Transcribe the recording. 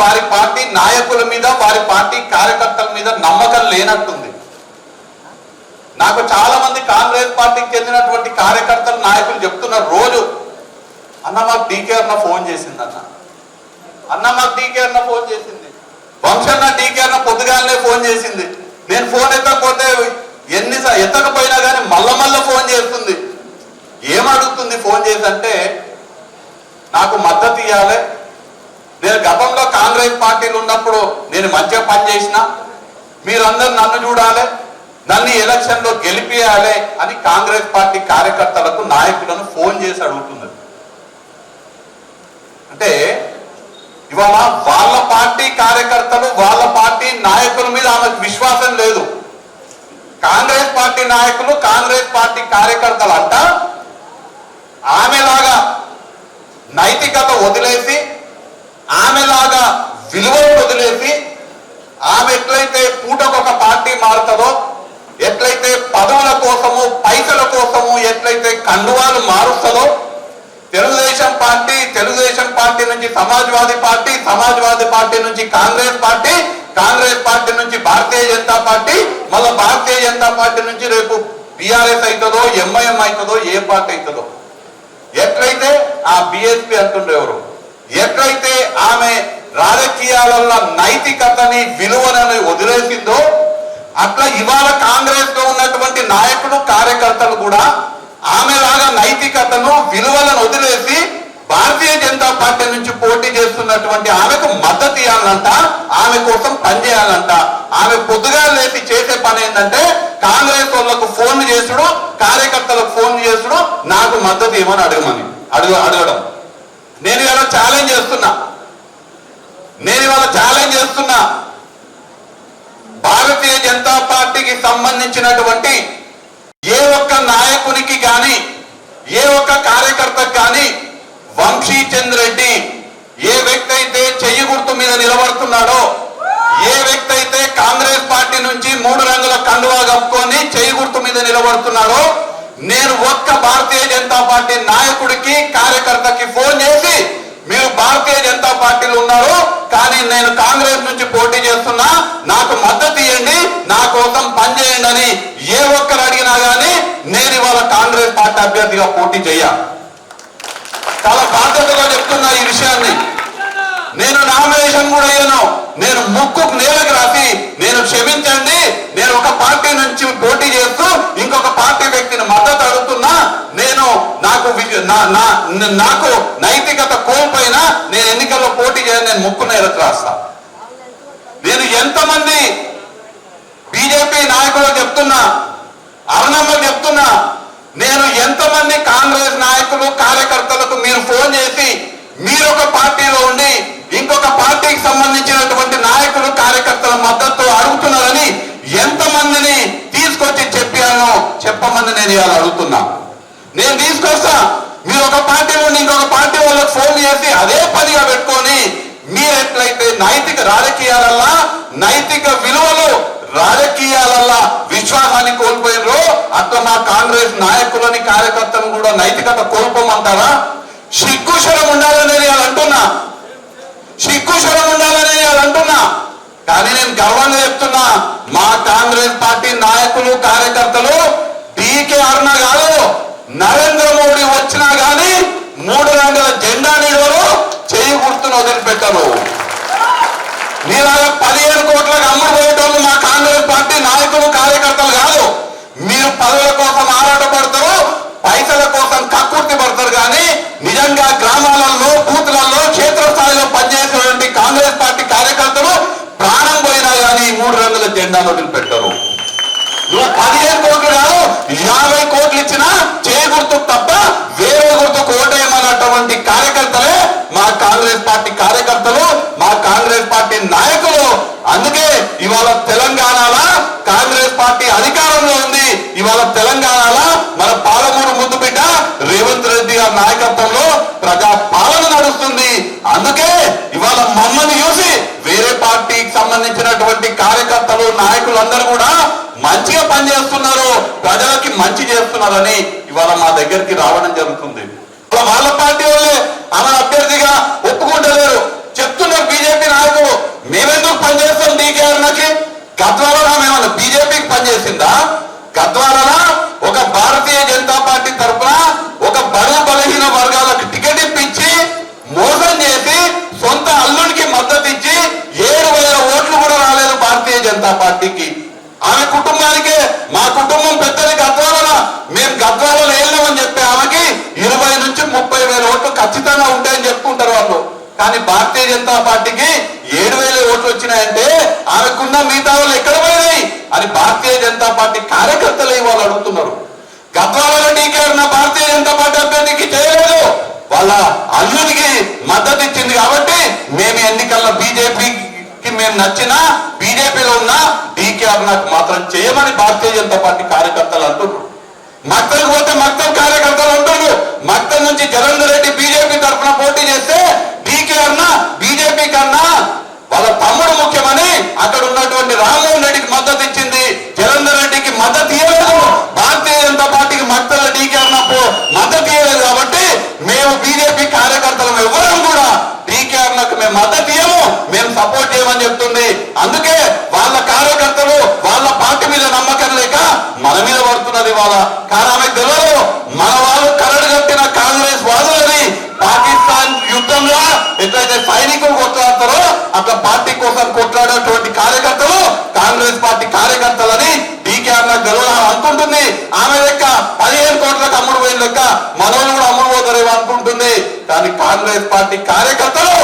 వారి పార్టీ నాయకుల మీద వారి పార్టీ కార్యకర్తల మీద నమ్మకం లేనట్టుంది. నాకు చాలా మంది కాంగ్రెస్ పార్టీకి చెందినటువంటి కార్యకర్తలు నాయకులు చెప్తున్నారు రోజు అన్న మాకు డీకే అన్న ఫోన్ చేసింది అన్న. అన్న మాకు డీకే అన్న ఫోన్ చేసింది. వంశన్న డీకే అన్న పొద్దుగాలనే ఫోన్ చేసింది. నేను ఫోన్ ఎత్తకపోతే ఎన్ని ఎత్తకపోయినా కానీ మల్ల మల్ల ఫోన్ చేస్తుంది. ఏమడుగుతుంది ఫోన్ చేసి అంటే నాకు మద్దతు ఇవ్వాలి నేను గతంలో కాంగ్రెస్ పార్టీలు ఉన్నప్పుడు నేను మంచిగా పనిచేసిన? మీరందరూ నన్ను చూడాలి? నన్ను ఎలక్షన్లో ఎలక్షన్లో గెలిపియాలి అని కాంగ్రెస్ పార్టీ కార్యకర్తలకు నాయకులను ఫోన్ చేసి అడుగుతున్నది. అంటే ఇవాళ వాళ్ళ పార్టీ కార్యకర్తలు వాళ్ళ పార్టీ నాయకుల మీద ఆమెకు విశ్వాసం లేదు. కాంగ్రెస్ పార్టీ నాయకులు కాంగ్రెస్ పార్టీ కార్యకర్తలు అంట ఆమెలాగా నైతికత వదిలేసి ఆమెలాగా విలువలు వదిలేసి ఆమె ఎట్లయితే పూటకొక పార్టీ మారుతుందో ఎట్లయితే పదవుల కోసము పైసల కోసము ఎట్లయితే కండువాలు తెలుగుదేశం పార్టీ తెలుగుదేశం పార్టీ నుంచి సమాజ్వాదీ పార్టీ సమాజ్వాదీ పార్టీ నుంచి కాంగ్రెస్ పార్టీ కాంగ్రెస్ పార్టీ నుంచి భారతీయ జనతా పార్టీ మళ్ళీ భారతీయ జనతా పార్టీ నుంచి రేపు బీఆర్ఎస్ అవుతుందో ఎంఐఎం అవుతుందో ఏ పార్టీ అవుతుందో. ఎట్లయితే ఆ బిఎస్పి అంటుండేవారు ఎట్లయితే ఆమె రాజకీయాలలో నైతికతని విలువలని వదిలేసిందో అట్లా ఇవాళ కాంగ్రెస్లో ఉన్నటువంటి నాయకులు కార్యకర్తలు కూడా నైతికతను విలువలను వదిలేసి భారతీయ జనతా పార్టీ నుంచి పోటీ చేస్తున్నటువంటి ఆమెకు మద్దతు ఇవ్వాలంట ఆమె కోసం పనిచేయాలంట ఆమె పొద్దుగా లేపి చేసే పని ఏంటంటే కాంగ్రెస్ వాళ్ళకు ఫోన్ చేసుడు కార్యకర్తలకు ఫోన్ చేసుడు నాకు మద్దతు ఇవ్వమని అడగమని. అడుగు అడగడం. నేను ఇవాళ ఛాలెంజ్ చేస్తున్నా. నేను ఇవాళ ఛాలెంజ్ చేస్తున్నా. భారతీయ జనతా పార్టీకి సంబంధించినటువంటి ఏ ఒక్క నాయకు గాని ఏ ఒక్క కార్యకర్తకు గాని వంశీ చంద్రెడ్డి ఏ వ్యక్తి అయితే చెయ్యి గుర్తు మీద నిలబడుతున్నాడో ఏ వ్యక్తి అయితే కాంగ్రెస్ పార్టీ నుంచి మూడు రంగుల కండువా కప్పుకొని చెయ్యి గుర్తు మీద నిలబడుతున్నాడో నేను ఒక్క భారతీయ జనతా పార్టీ నాయకుడికి కార్యకర్తకి ఫోన్ చేసి మీరు భారతీయ జనతా పార్టీలో ఉన్నారు కానీ నేను కాంగ్రెస్ నుంచి పోటీ చేస్తున్నా నాకు మద్దతు ఇవ్వండి నా కోసం పనిచేయండి అని ఏ ఒక్కరు అడిగినా గానీ నేను ఇవాళ కాంగ్రెస్ పార్టీ అభ్యర్థిగా పోటీ చేయాలి చాలా బాధ్యతగా చెప్తున్నా ఈ విషయాన్ని నేను నామినేషన్ కూడా అయ్యాను నేను ముక్కుకు నేలకు రాసి నేను క్షమించండి నేను ఒక పార్టీ నుంచి పోటీ చేస్తూ ఇంకొక పార్టీ వ్యక్తిని మద్దతు అడుగుతున్నా నేను నాకు నాకు నైతికత కోల్పోయినా నేను ఎన్నికల్లో పోటీ చేయను నేను ముక్కు నేలకు రాస్తా. నేను ఎంతమంది బీజేపీ నాయకులు చెప్తున్నా అరుణమ్మ చెప్తున్నా నేను ఎంతమంది కాంగ్రెస్ నాయకులు కార్యకర్తలకు మీరు ఫోన్ చేసి మీరు ఒక పార్టీలో ఉండి సంబంధించినటువంటి నాయకులు కార్యకర్తల మద్దతు అడుగుతున్నారని ఎంతమందిని తీసుకొచ్చి చెప్పానో చెప్పమని నేను ఇవాళ అడుగుతున్నా. నేను తీసుకొస్తా. మీరు ఒక పార్టీ నుండి ఇంకొక పార్టీ వాళ్ళకి ఫోన్ చేసి అదే పనిగా పెట్టుకొని మీరెట్లయితే నైతిక రాజకీయాలల్లా నైతిక విలువలు రాజకీయాలల్లా విశ్వాసాన్ని కోల్పోయినరు అట్లా మా కాంగ్రెస్ నాయకులని కార్యకర్తలను కూడా నైతికత కోల్పోమంటారా? సిగ్గుశరం ఉండాలని సిగ్గుశరం ఉండాలని నేను అంటున్నా కానీ నేను గర్వంగా చెప్తున్నా మా కాంగ్రెస్ పార్టీ నాయకులు కార్యకర్తలు డీకే అరుణ కాదు నరేంద్ర మోడీ వచ్చినా గానీ మూడు రంగుల జెండా నీడలు చేయి గుర్తును వదిలిపెట్టరు. మీలాగా పదిహేను కోట్లకు అమ్ముడు పోయేటోళ్ళు మా కాంగ్రెస్ పార్టీ నాయకులు కార్యకర్తలు కాదు మీరు పదవుల కోసం ఆరాటపడతారు పైసల కోసం కక్కుర్తి పడతారు కానీ నిజంగా గ్రామాలలో బూతులలో క్షేత్రస్థాయిలో పనిచేసినటువంటి కాంగ్రెస్ పార్టీ కార్యకర్తలు ప్రాణం పోయినా కానీ ఈ మూడు రంగుల జెండాను వదిలిపెట్టరు నువ్వు పదిహేను కోట్లు కాదు యాభై కోట్లు ఇచ్చినా చేయి గుర్తు తప్ప వేరే గుర్తు కోటేయమన్నటువంటి కార్యకర్తలే మా కాంగ్రెస్ పార్టీ కార్యకర్తలు మా కాంగ్రెస్ పార్టీ నాయకులు. అందుకే ఇవాళ తెలంగాణలో కాంగ్రెస్ పార్టీ అధికారంలో ఉంది. ఇవాళ తెలంగాణలో మన పాలమూరు ముందు బిడ్డ రేవంత్ రెడ్డి గారి నాయకత్వం ప్రజా పాలన నడుస్తుంది అందుకే ఇవాళ మమ్మల్ని చూసి వేరే పార్టీకి సంబంధించినటువంటి నాయకులందరూ కూడా మంచిగా పనిచేస్తున్నారు ప్రజలకి మంచి చేస్తున్నారని ఇవాళ మా దగ్గరికి రావడం జరుగుతుంది. వాళ్ళ పార్టీ వాళ్ళే ఆమె అభ్యర్థిగా ఒప్పుకుంటలేరు. చెప్తున్నారు. ఖచ్చితంగా ఉంటాయని చెప్పుకుంటారు వాళ్ళు. కానీ భారతీయ జనతా పార్టీకి ఏడు వేల ఓట్లు వచ్చినాయంటే ఆమెకున్న మిగతా వాళ్ళు ఎక్కడ పోయినాయి? అని భారతీయ జనతా పార్టీ కార్యకర్తలు వాళ్ళు అడుగుతున్నారు. గద్వాలలో డీకే నా భారతీయ జనతా పార్టీ అభ్యర్థికి చేయలేదు. వాళ్ళ అల్లుడికి మద్దతు ఇచ్చింది కాబట్టి మేము ఎన్నికల్లో బీజేపీకి మేము నచ్చిన బీజేపీలో ఉన్న డీకేఆర్ నాకు మాత్రం చేయమని భారతీయ జనతా పార్టీ కార్యకర్తలు అంటున్నారు. మక్తల్ పోతే మక్తం కార్యకర్తలు అంటున్నారు. మక్తం నుంచి జగన్మోహన్ రెడ్డి బీజేపీ తరఫున పోటీ చేస్తే డీకేఆర్ నా బీజేపీ కన్నా వాళ్ళ తమ్ముడు ముఖ్యమని అక్కడ ఉన్నటువంటి రామ్మోహన్ రెడ్డికి మద్దతు ఇచ్చింది జగన్మోహన్ రెడ్డికి మద్దతు ఇవ్వలేదు భారతీయ జనతా పార్టీకి మక్తల డీకేఆర్ నాకు మద్దతు ఇవ్వలేదు కాబట్టి మేము బీజేపీ కార్యకర్తలం ఎవరం కూడా డీకేఆర్ నాకు మేము మద్దతు ఇవ్వము మేము సపోర్ట్ చేయమని చెప్తుంది అందుకే వాళ్ళ కార్యకర్తలు వాళ్ళ పార్టీ మీద నమ్మకం లేక మన మీద పడుతున్నది వాళ్ళ కానీ ఆమె తెలియదు మన వాళ్ళు కరడు కట్టిన కాంగ్రెస్ వాదులని పాకిస్తాన్ యుద్ధంలో ఎట్లయితే సైనికులు కొట్లాడతారో అట్లా పార్టీ కోసం కొట్లాడేటువంటి కార్యకర్తలు కాంగ్రెస్ పార్టీ కార్యకర్తలని డీకే అన్న తెలియదు అనుకుంటుంది ఆమె లెక్క పదిహేను కోట్లకు అమ్ముడు పోయిన లెక్క మనోళ్ళు కూడా అమ్ముడు పోతారేమో అనుకుంటుంది కానీ కాంగ్రెస్ పార్టీ కార్యకర్తలు